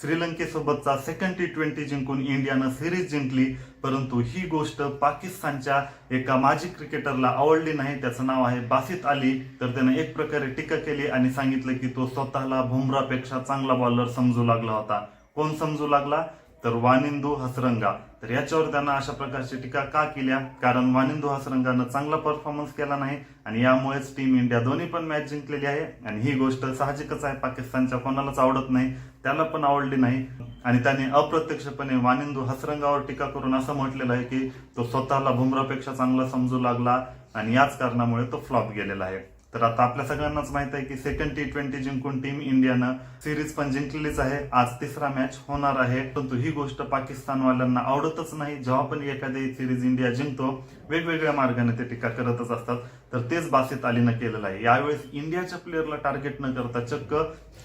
श्रीलंकेसोबतचा second T twenty जिंकून इंडियानं series जिंकली परंतु ही गोष्ट पाकिस्तानच्या एका माजी क्रिकेटरला आवडली नाही. त्याचं नाव आहे बासित अली. तर त्यानं एक प्रकारे टीका केली आणि सांगितलं की तो स्वतःला बुमरापेक्षा चांगला बॉलर समजू लागला होता. कोण समजू लागला? तर वानिंदू हसरंगा. तर याच्यावर त्यांना अशा प्रकारची टीका का केल्या? कारण वानिंदू हसरंगानं चांगला परफॉर्मन्स केला नाही आणि यामुळेच टीम इंडिया दोन्ही पण मॅच जिंकलेली आहे. आणि ही गोष्ट साहजिकच आहे पाकिस्तानच्या कोणालाच आवडत नाही त्याला पण आवडली नाही. आणि त्याने अप्रत्यक्षपणे वानिंदू हसरंगावर टीका करून असं म्हटलेलं आहे की तो स्वतःला बुमरापेक्षा चांगला समजू लागला आणि याच कारणामुळे तो फ्लॉप गेलेला आहे. तर आता आपल्या सगळ्यांनाच माहीत आहे की सेकंड टी ट्वेंटी जिंकून टीम इंडियानं सिरीज पण जिंकलेलीच आहे. आज तिसरा मॅच होणार आहे. परंतु ही गोष्ट पाकिस्तानवाल्यांना आवडतच नाही. जेव्हा पण एखादी सिरीज इंडिया जिंकतो वेगवेगळ्या मार्गाने ते टीका करतच असतात. तर तेच बासित अलीनं केलेलं आहे. यावेळेस इंडियाच्या प्लेअरला टार्गेट न करता चक्क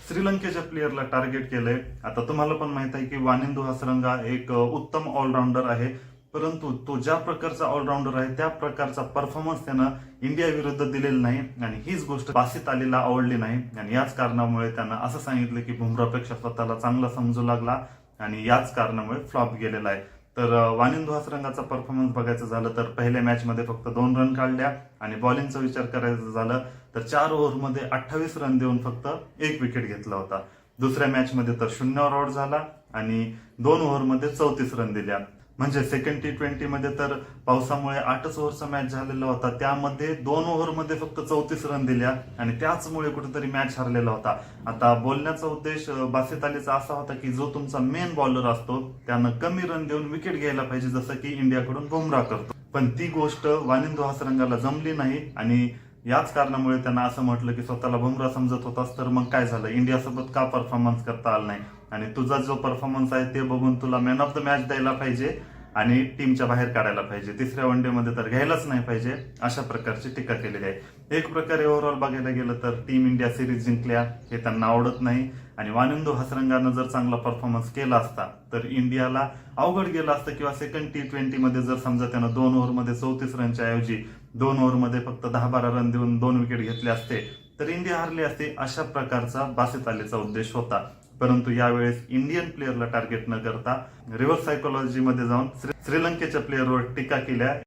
श्रीलंकेच्या प्लेअरला टार्गेट केलंय. आता तुम्हाला पण माहीत आहे की वानिंदू हसरंगा एक उत्तम ऑलराऊंडर आहे. परंतु तो ज्या प्रकारचा ऑलराऊंडर आहे त्या प्रकारचा परफॉर्मन्स त्यानं इंडिया विरुद्ध दिलेला नाही आणि हीच गोष्ट बासित आलेला आवडली नाही. आणि याच कारणामुळे त्यानं असं सांगितलं की बुमरापेक्षा स्वतःला चांगला समजू लागला आणि याच कारणामुळे फ्लॉप गेलेला आहे. तर अ, वानिंदू हसरंगाचा परफॉर्मन्स बघायचं झालं तर पहिल्या मॅचमध्ये फक्त दोन रन काढल्या आणि बॉलिंगचा विचार करायचा झालं तर चार ओव्हरमध्ये अठ्ठावीस रन देऊन फक्त एक विकेट घेतला होता. दुसऱ्या मॅचमध्ये तर शून्यावर आउट झाला आणि दोन ओव्हरमध्ये चौतीस रन दिल्या. म्हणजे सेकंड टी ट्वेंटी मध्ये तर पावसामुळे आठच ओव्हरचा मॅच झालेला होता. त्यामध्ये दोन ओव्हरमध्ये फक्त चौतीस रन दिल्या आणि त्याचमुळे कुठेतरी मॅच हरलेला होता. आता बोलण्याचा उद्देश अं, बासित अलीचा असा होता की जो तुमचा मेन बॉलर असतो त्यानं कमी रन देऊन विकेट घ्यायला पाहिजे जसं की इंडियाकडून बुमरा करतो. पण ती गोष्ट वानिंदू हासरंगाला जमली नाही आणि याच कारणामुळे त्यांना असं म्हटलं की स्वतःला बुमरा समजत होतास तर मग काय झालं? इंडियासोबत का परफॉर्मन्स करता आला नाही? आणि तुझा जो परफॉर्मन्स आहे ते बघून तुला मॅन ऑफ द मॅच द्यायला पाहिजे. आणि टीमच्या बाहेर काढायला पाहिजे. तिसऱ्या वन डे मध्ये तर घ्यायलाच नाही पाहिजे. अशा प्रकारची टीका केलेली आहे. एक प्रकारे ओव्हरऑल बघायला गेलं तर टीम इंडिया सिरीज जिंकल्या हे त्यांना आवडत नाही. आणि वानिंदू हसरंगानं जर चांगला परफॉर्मन्स केला असता तर इंडियाला अवघड गेलं असतं किंवा सेकंड टी ट्वेंटी मध्ये जर समजा त्यानं दोन ओव्हरमध्ये चौतीस रनच्या ऐवजी दोन ओव्हरमध्ये फक्त दहा बारा रन देऊन दोन विकेट घेतले असते तर इंडिया हरली असते अशा प्रकारचा बासित अलीचा उद्देश होता. परंतु यावेळेस इंडियन प्लेअरला टार्गेट न करता रिव्हर्स सायकोलॉजीमध्ये जाऊन श्री- श्रीलंकेच्या प्लेअरवर टीका केल्या.